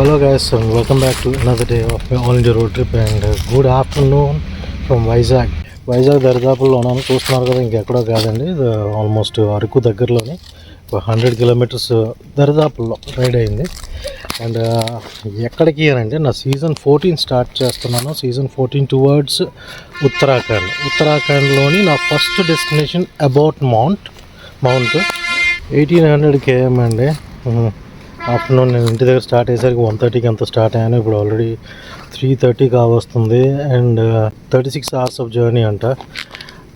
Hello guys welcome back to another day of of my all India road trip and uh, Vizag Vizag దరిదాపుల్లో ఉన్నాను చూస్తున్నారు కదా ఇంకెక్కడో కాదండి. ఆల్మోస్ట్ అరకు దగ్గరలోని ఒక హండ్రెడ్ కిలోమీటర్స్ దరిదాపుల్లో రైడ్ అయింది. అండ్ uh, ఎక్కడికి అనంటే నా సీజన్ ఫోర్టీన్ స్టార్ట్ చేస్తున్నాను. సీజన్ ఫోర్టీన్ టువర్డ్స్ ఉత్తరాఖండ్ ఉత్తరాఖండ్లోని నా first destination Abbott Mount Mount eighteen hundred KM అండి. Hmm. ఆఫ్టర్నూన్ నేను ఇంటి దగ్గర స్టార్ట్ అయ్యేసరికి వన్ థర్టీకి ఎంత స్టార్ట్ అయ్యాను. ఇప్పుడు ఆల్రెడీ త్రీ థర్టీ కావస్తుంది and uh, thirty six hours of journey అంట.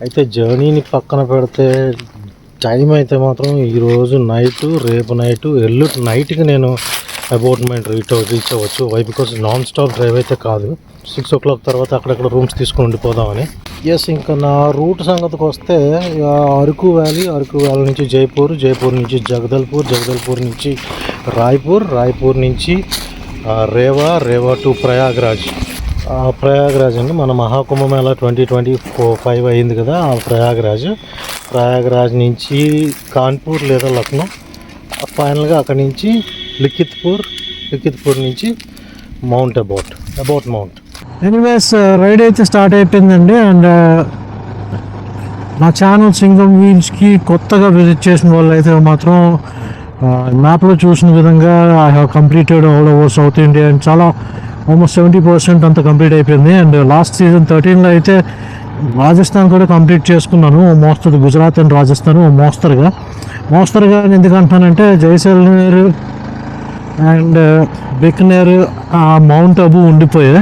అయితే జర్నీని పక్కన పెడితే టైం అయితే మాత్రం ఈరోజు నైట్ రేపు నైట్ ఎల్లు నైట్కి నేను అపార్ట్మెంట్ రీచ్ రీచ్ అవ్వచ్చు. Why because non stop drive అయితే కాదు. సిక్స్ ఓ క్లాక్ తర్వాత అక్కడక్కడ రూమ్స్ తీసుకొని ఉండిపోదామని. ఎస్ ఇంకా నా రూట్ సంగతికి వస్తే అరకు వ్యాలీ అరకు వ్యాలీ నుంచి జైపూర్ జైపూర్ నుంచి జగదల్పూర్ జగదల్పూర్ నుంచి రాయ్పూర్ రాయ్పూర్ నుంచి రేవా రేవా టు ప్రయాగ్రాజ్. ఆ ప్రయాగ్రాజ్ అండి. మన Maha Kumbh Mela twenty twenty four five అయింది కదా ఆ ప్రయాగ్రాజ్. ప్రయాగ్రాజ్ నుంచి కాన్పూర్ లేదా లక్నో. ఫైనల్గా అక్కడి నుంచి లిఖిత్పూర్ లిఖిత్పూర్ నుంచి Mount Abbott Abbott Mount anyways ride అయితే స్టార్ట్ అయిపోయిందండి అండ్ uh, నా ఛానల్ సింగం వీల్స్కి కొత్తగా విజిట్ చేసిన వాళ్ళు అయితే మాత్రం uh, మ్యాప్లో చూసిన విధంగా I have completed all over South India and చాలా ఆల్మోస్ట్ సెవెంటీ పర్సెంట్ అంతా కంప్లీట్ అయిపోయింది అండ్ లాస్ట్ సీజన్ థర్టీన్లో అయితే రాజస్థాన్ కూడా కంప్లీట్ చేసుకున్నాను మోస్తరు గుజరాత్ అండ్ రాజస్థాన్ మోస్తరుగా మోస్తరుగా అని ఎందుకు అంటానంటే జైసల్మేర్ అండ్ బికనేర్ ఆ మౌంట్ అబు ఉండిపోయే.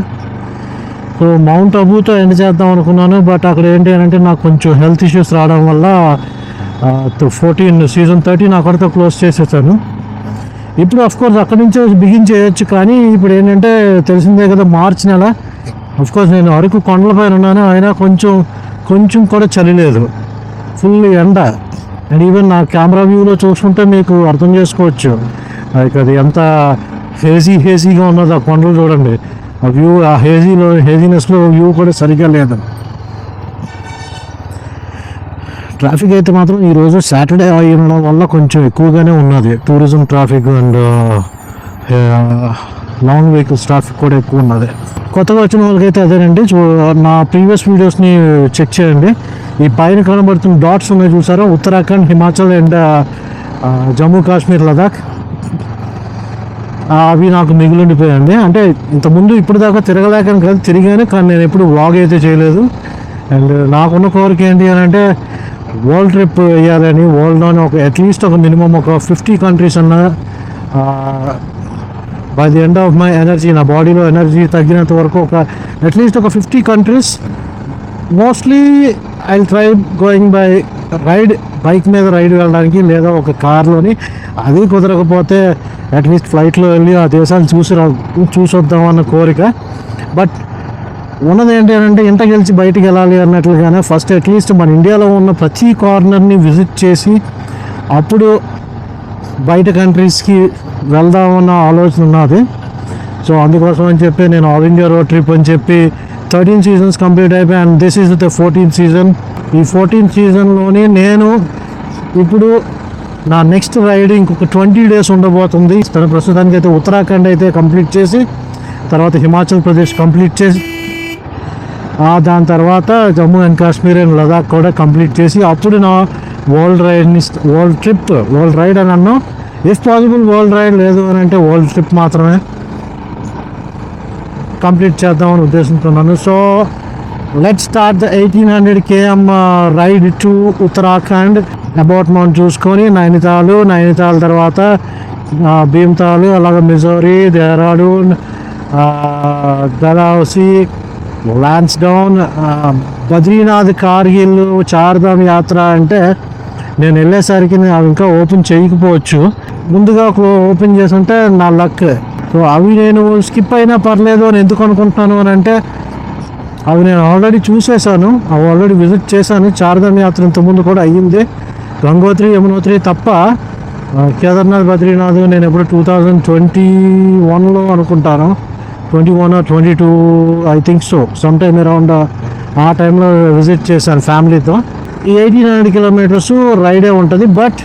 సో మౌంట్ అబూతో ఎండ్ చేద్దాం అనుకున్నాను బట్ అక్కడ ఏంటి అని అంటే నాకు కొంచెం హెల్త్ ఇష్యూస్ రావడం వల్ల ఫోర్టీన్ సీజన్ థర్టీన్ అక్కడితో క్లోజ్ చేసేసాను. ఇప్పుడు కోర్స్ అక్కడి నుంచే బిగిన్ చేయొచ్చు కానీ ఇప్పుడు ఏంటంటే తెలిసిందే కదా మార్చ్ నెల. కోర్స్ నేను అరకు కొండలపైన ఉన్నాను అయినా కొంచెం కొంచెం కూడా చలి లేదు ఫుల్ ఎండ. అండ్ ఈవెన్ నా కెమెరా వ్యూలో చూసుకుంటే మీకు అర్థం చేసుకోవచ్చు. లైక్ అది ఎంత హేజీ హేజీగా ఉన్నది ఆ కొండలు చూడండి. ఆ వ్యూ ఆ హేజీలో హేజీనెస్లో వ్యూ కూడా సరిగ్గా లేదు. ట్రాఫిక్ అయితే మాత్రం ఈరోజు సాటర్డే అయ్యడం వల్ల కొంచెం ఎక్కువగానే ఉన్నది. Tourism traffic and long vehicles traffic కూడా ఎక్కువ ఉన్నది. కొత్తగా వచ్చిన వాళ్ళకైతే అదేనండి. నా ప్రీవియస్ వీడియోస్ని చెక్ చేయండి. ఈ పైన కనబడుతున్న డాట్స్ ఉన్నాయి చూసారా? ఉత్తరాఖండ్ హిమాచల్ అండ్ జమ్మూ కాశ్మీర్ లదాఖ్ అవి నాకు మిగిలిండిపోయాయండి. అంటే ఇంతకుముందు ఇప్పుడు దాకా తిరగలేకని కాదు తిరిగాను కానీ నేను ఎప్పుడు వ్లాగ్ అయితే చేయలేదు. అండ్ నాకున్న కోరిక ఏంటి అని అంటే వరల్డ్ ట్రిప్ వేయాలని వరల్డ్లోని ఒక అట్లీస్ట్ ఒక మినిమం ఒక ఫిఫ్టీ కంట్రీస్ అన్న by the end of my energy నా బాడీలో ఎనర్జీ తగ్గినంత వరకు ఒక అట్లీస్ట్ ఒక fifty countries mostly I try going by ride bike మీద రైడ్ వెళ్ళడానికి లేదా ఒక కార్లోని అది కుదరకపోతే అట్లీస్ట్ ఫ్లైట్లో వెళ్ళి ఆ దేశాలు చూసి రా చూసొద్దాం అన్న కోరిక. బట్ ఉన్నది ఏంటి అంటే ఇంట గెలిచి బయటికి వెళ్ళాలి అన్నట్లుగానే ఫస్ట్ అట్లీస్ట్ మన ఇండియాలో ఉన్న ప్రతి కార్నర్ని విజిట్ చేసి అప్పుడు బయట కంట్రీస్కి వెళ్దామన్న ఆలోచన ఉన్నది సో అందుకోసం అని చెప్పి నేను ఆల్ ఇండియా రోడ్ ట్రిప్ అని చెప్పి థర్టీన్ సీజన్స్ కంప్లీట్ అయిపోయి and this is the fourteen season ఈ ఫోర్టీన్ సీజన్లోని నేను ఇప్పుడు నా నెక్స్ట్ రైడ్ ఇంకొక ట్వంటీ డేస్ ఉండబోతుంది. తన ప్రస్తుతానికి అయితే ఉత్తరాఖండ్ అయితే కంప్లీట్ చేసి తర్వాత హిమాచల్ ప్రదేశ్ కంప్లీట్ చేసి దాని తర్వాత జమ్మూ అండ్ కాశ్మీర్ అండ్ లదాఖ్ కూడా కంప్లీట్ చేసి అప్పుడు నా వరల్డ్ రైడ్ని వరల్డ్ ట్రిప్ వరల్డ్ రైడ్ అని అన్నాం. ఇఫ్ పాసిబుల్ వరల్డ్ రైడ్ లేదు అని అంటే వరల్డ్ ట్రిప్ మాత్రమే. కంప్లీట్ చేద్దామని ఉద్దేశిస్తున్నాను so let start the eighteen hundred KM ride to Uttarakhand about mount చూసుకొని నైనితాలు నైనితాల్ తర్వాత భీమ్తాలు అలాగే మిజోరీ దేహ్రాడూన్ డలహౌసీ లాన్స్డౌన్ బద్రీనాథ్ కార్గిల్ చార్ధామ్ యాత్ర అంటే నేను వెళ్ళేసరికి అవి ఇంకా ఓపెన్ చేయకపోవచ్చు. ముందుగా ఓపెన్ చేసి ఉంటే నా లక్. సో అవి నేను స్కిప్ అయినా పర్లేదు అని ఎందుకు అనుకుంటున్నాను అని అంటే అవి నేను ఆల్రెడీ చూసేసాను అవి ఆల్రెడీ విజిట్ చేశాను. చార్ధామ్ యాత్ర ఇంతకుముందు కూడా అయ్యింది. గంగోత్రి యమునోత్రి తప్ప కేదార్నాథ్ బద్రీనాథ్ నేను ఎప్పుడు టూ థౌజండ్ ట్వంటీ వన్లో అనుకుంటాను. Twenty one twenty two I think so some time around ఆ టైంలో విజిట్ చేశాను ఫ్యామిలీతో ఈ ఎయిటీన్ హండ్రెడ్ కిలోమీటర్స్ రైడే ఉంటుంది but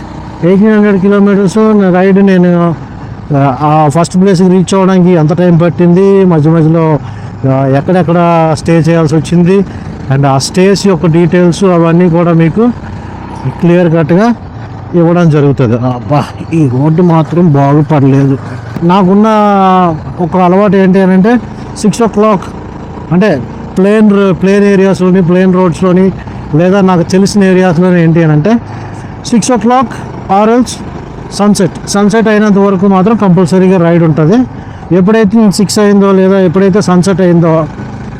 eighteen hundred kilometres ride నేను ఆ ఫస్ట్ ప్లేస్కి రీచ్ అవ్వడానికి ఎంత టైం పట్టింది? మధ్య మధ్యలో ఎక్కడెక్కడ స్టే చేయాల్సి వచ్చింది? అండ్ ఆ స్టేస్ యొక్క డీటెయిల్స్ అవన్నీ కూడా మీకు క్లియర్ కట్గా ఇవ్వడం జరుగుతుంది. అబ్బా ఈ రోడ్డు మాత్రం బాగుపడలేదు. నాకున్న ఒక అలవాటు ఏంటి అని అంటే సిక్స్ ఓ క్లాక్ అంటే ప్లేన్ ప్లేన్ ఏరియాస్లోని ప్లేన్ రోడ్స్లోని లేదా నాకు తెలిసిన ఏరియాస్లోని ఏంటి అని అంటే సిక్స్ ఓ క్లాక్ ఆర్ఎల్స్ సన్సెట్ సన్సెట్ అయినంత వరకు మాత్రం కంపల్సరీగా రైడ్ ఉంటుంది. ఎప్పుడైతే సిక్స్ అయిందో లేదా ఎప్పుడైతే సన్సెట్ అయిందో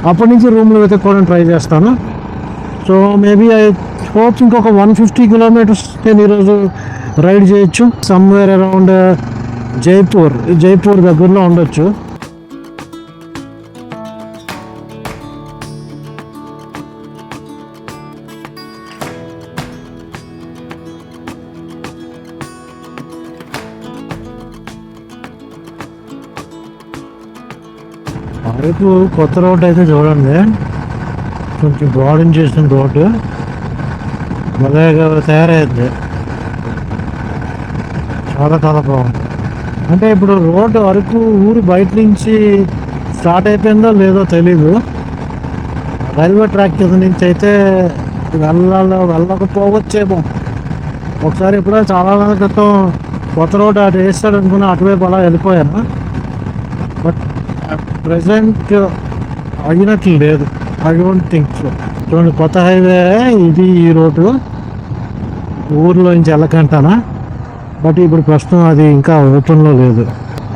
అప్పటి నుంచి రూమ్లో వెతుక్కోవడం ట్రై చేస్తాను. సో మేబీ ఐ హోప్స్ ఇంకొక వన్ ఫిఫ్టీ కిలోమీటర్స్ నేను ఈరోజు రైడ్ చేయొచ్చు. సమ్వేర్ అరౌండ్ జైపూర్ జైపూర్ దగ్గరలో ఉండొచ్చు. అరకు కొత్త రోడ్ అయితే చూడండి. కొంచెం బ్రాడన్ చేసిన రోడ్డు భలేగా తయారైంది. చాలా చాలా బాగుంది. అంటే ఇప్పుడు రోడ్డు అరకు ఊరు బయట నుంచి స్టార్ట్ అయిపోయిందో లేదో తెలీదు. రైల్వే ట్రాక్ కింద నుంచి అయితే వెళ్ళాల వెళ్ళకపోవచ్చేమో. ఒకసారి ఇప్పుడే చాలా నెలల క్రితం కొత్త రోడ్డు అటు వేస్తాడు అనుకుని అటువైపు అలా వెళ్ళిపోయాను. బట్ ప్రజెంట్ అయినట్లు లేదు ఐ డోంట్ థింక్ సో చూడండి కొత్త హైవే ఇది ఈ రోడ్డు ఊర్లో నుంచి వెళ్ళకంటానా బట్ ఇప్పుడు ప్రస్తుతం అది ఇంకా ఓపెన్లో లేదు.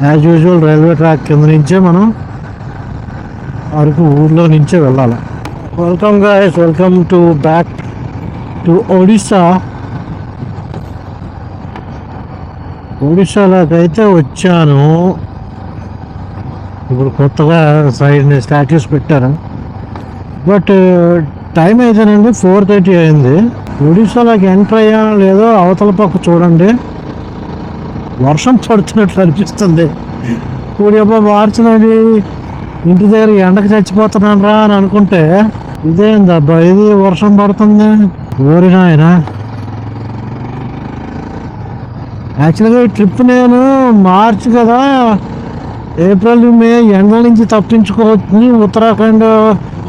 యాజ్ యూజువల్ రైల్వే ట్రాక్ కింద నుంచే మనం అరకు ఊర్లో నుంచే వెళ్ళాలి. Welcome guys welcome to back to Odisha అయితే వచ్చాను. ఇప్పుడు కొత్తగా సైడ్ స్టాట్యూస్ పెట్టారు బట్ టైం అయితేనండి ఫోర్ థర్టీ అయింది. ఒడిశాలోకి ఎంటర్ అయ్యా లేదో అవతల పక్క చూడండి. వర్షం పడుతున్నట్లు అనిపిస్తుంది. ఇప్పుడు ఎప్పుడు మార్చినది ఇంటి దగ్గర ఎండకు చచ్చిపోతున్నాను రా అని అనుకుంటే ఇదేందబ్బా ఇది వర్షం పడుతుంది? ఓరి నాయనా. యాక్చువల్గా ఈ ట్రిప్ నేను మార్చి కదా ఏప్రిల్ మే ఎండల నుంచి తప్పించుకోవచ్చు ఉత్తరాఖండ్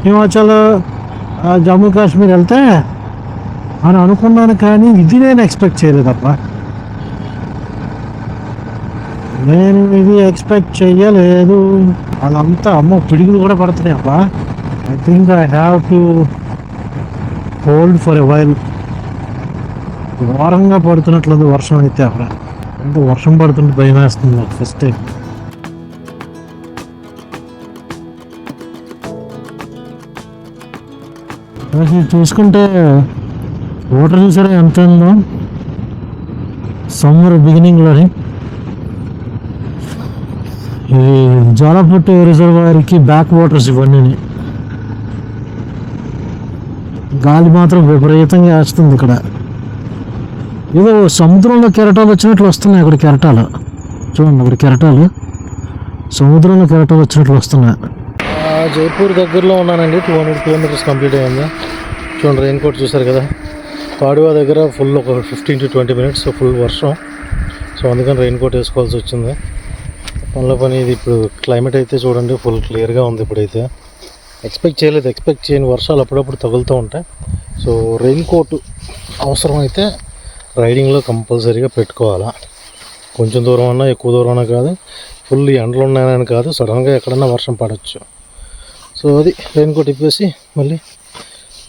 హిమాచల్ జమ్మూ కాశ్మీర్ వెళ్తే అని అనుకున్నాను కానీ ఇది నేను ఎక్స్పెక్ట్ చేయలేదప్ప నేను ఇది ఎక్స్పెక్ట్ చేయలేదు. అదంతా అమ్మ పిడుగులు కూడా పడుతున్నాయి అప్ప I think I have to hold for a while ఘోరంగా పడుతున్నట్లేదు వర్షం అయితే అక్కడ. అంటే వర్షం పడుతుంటే భయం వేస్తుంది నాకు ఫస్ట్ టైం ఇది చూసుకుంటే వాటర్ చూసారా ఎంత ఉందో. సమ్మర్ బిగినింగ్లోని. ఇది జ్వాలపట్టు రిజర్వాయర్కి బ్యాక్ వాటర్స్ ఇవన్నీ గాలి మాత్రం విపరీతంగా వేస్తుంది ఇక్కడ. ఏదో సముద్రంలో కెరటాలు వచ్చినట్లు వస్తున్నాయి అక్కడ కెరటాలు. చూడండి అక్కడ కెరటాలు. సముద్రంలో కెరటాలు వచ్చినట్లు వస్తున్నాయి. జైపూర్ దగ్గరలో ఉన్నానండి. టూ హండ్రెడ్ కిలోమీటర్స్ కంప్లీట్ అయింది చూడండి రెయిన్ కోట్ చూసారు కదా. పాడువా దగ్గర ఫుల్ ఒక fifteen to twenty minutes full వర్షం. సో అందుకని రెయిన్ కోట్ వేసుకోవాల్సి వచ్చింది. పనుల పని ఇది ఇప్పుడు క్లైమేట్ అయితే చూడండి ఫుల్ క్లియర్గా ఉంది ఇప్పుడైతే. ఎక్స్పెక్ట్ చేయలేదు. ఎక్స్పెక్ట్ చేయని వర్షాలు అప్పుడప్పుడు తగులుతూ ఉంటాయి. సో రెయిన్ కోట్ అవసరం అయితే రైడింగ్లో కంపల్సరీగా పెట్టుకోవాలా. కొంచెం దూరం అన్నా ఎక్కువ దూరం అన్నా కాదు. ఫుల్ ఎండలు ఉన్నాయని కాదు. సడన్గా ఎక్కడన్నా వర్షం పడవచ్చు సో అది రెయిన్ కోట్ ఇప్పేసి మళ్ళీ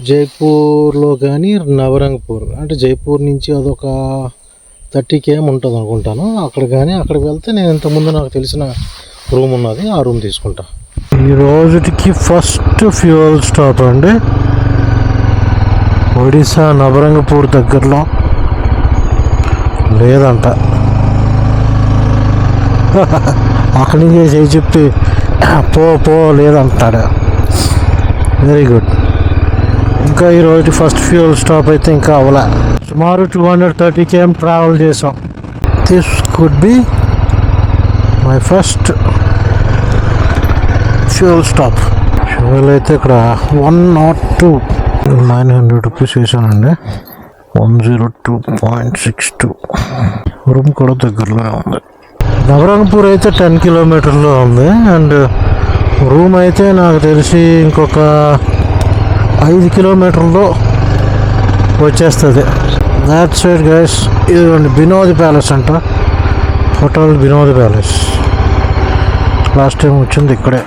జైపూర్లో కానీ నవరంగపూర్ అంటే జైపూర్ నుంచి అదొక థర్టీ కేఎం ఉంటుంది అనుకుంటాను. అక్కడ కానీ అక్కడికి వెళ్తే నేను ఇంతకుముందు నాకు తెలిసిన రూమ్ ఉన్నది ఆ రూమ్ తీసుకుంటా. ఈ రోజుకి ఫస్ట్ ఫ్యూయల్ స్టాప్ అండి. ఒడిశా నవరంగపూర్ దగ్గరలో. లేదంట. అక్కడి నుంచి చెప్పి పో పో లేదంటాడు. వెరీ గుడ్ ఇంకా ఈరోజు ఫస్ట్ ఫ్యూయల్ స్టాప్ అయితే ఇంకా అవలా. సుమారు two hundred thirty KM travel చేసాం. This could be my first fuel stop fuel అయితే ఇక్కడ one naught two nine hundred rupees వేసానండి. One zero two point six two room కూడా దగ్గరలోనే ఉంది. నవరంగపూర్ అయితే టెన్ కిలోమీటర్లో ఉంది. అండ్ రూమ్ అయితే నాకు తెలిసి ఇంకొక ఐదు కిలోమీటర్లో వచ్చేస్తుంది. దాట్ సైడ్ గైస్ ఇదిగోండి వినోద్ ప్యాలెస్ అంట. Hotel Vinod Palace last time వచ్చింది ఇక్కడే.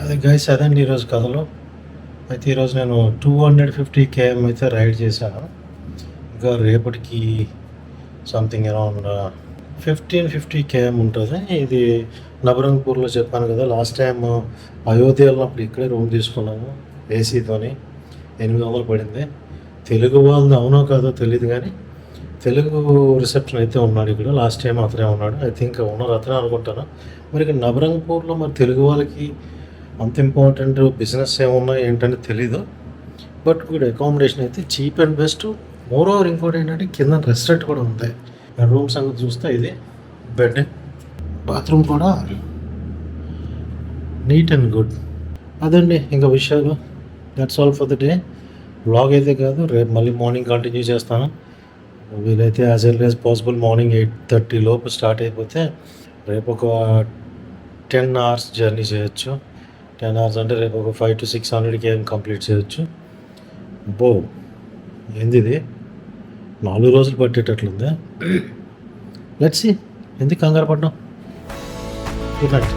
అది గైస్ అదండి ఈరోజు కథలో. అయితే ఈరోజు నేను టూ హండ్రెడ్ ఫిఫ్టీ కేఎం అయితే రైడ్ చేశాను. ఇంకా రేపటికి something around fifteen fifty KM ఉంటుంది. ఇది నబరంగపూర్లో చెప్పాను కదా లాస్ట్ టైం అయోధ్య వెళ్ళినప్పుడు ఇక్కడే రూమ్ తీసుకున్నాము ఏసీతోని ఎనిమిది వందలు పడింది. తెలుగు వాళ్ళది అవునో కాదో తెలియదు కానీ తెలుగు రిసెప్షన్ అయితే ఉన్నాడు ఇక్కడ. లాస్ట్ టైం అతనే ఉన్నాడు. ఐ థింక్ ఓనర్ అతనే అనుకుంటాను. మరి ఇక్కడ నబరంగపూర్లో మరి తెలుగు వాళ్ళకి అంత ఇంపార్టెంట్ బిజినెస్ ఏమున్నా ఏంటని తెలీదు. బట్ ఇక్కడ అకామిడేషన్ అయితే cheap and best moreover ఇంకోటి ఏంటంటే కింద రెస్టారెంట్ కూడా ఉంది. రూమ్ సంగతి చూస్తే ఇది. బెడ్ బాత్రూమ్ కూడా. నీట్ అండ్ గుడ్ అదండి ఇంకా విషయాలు. That's all for the day blog అయితే కాదు రేపు మళ్ళీ మార్నింగ్ కంటిన్యూ చేస్తాను. వీలైతే as early as possible morning eight thirty లోపు స్టార్ట్ అయిపోతే రేపు ఒక టెన్ అవర్స్ జర్నీ చేయొచ్చు. టెన్ అవర్స్ అంటే రేపు ఒక ఫైవ్ టు సిక్స్ హండ్రెడ్కి ఏం కంప్లీట్ చేయొచ్చు. బో ఏంది ఇది? నాలుగు రోజులు పట్టేటట్లుందా? లెట్స్ ఎందుకు కంగారు పడ్డాం గుడ్ నైట్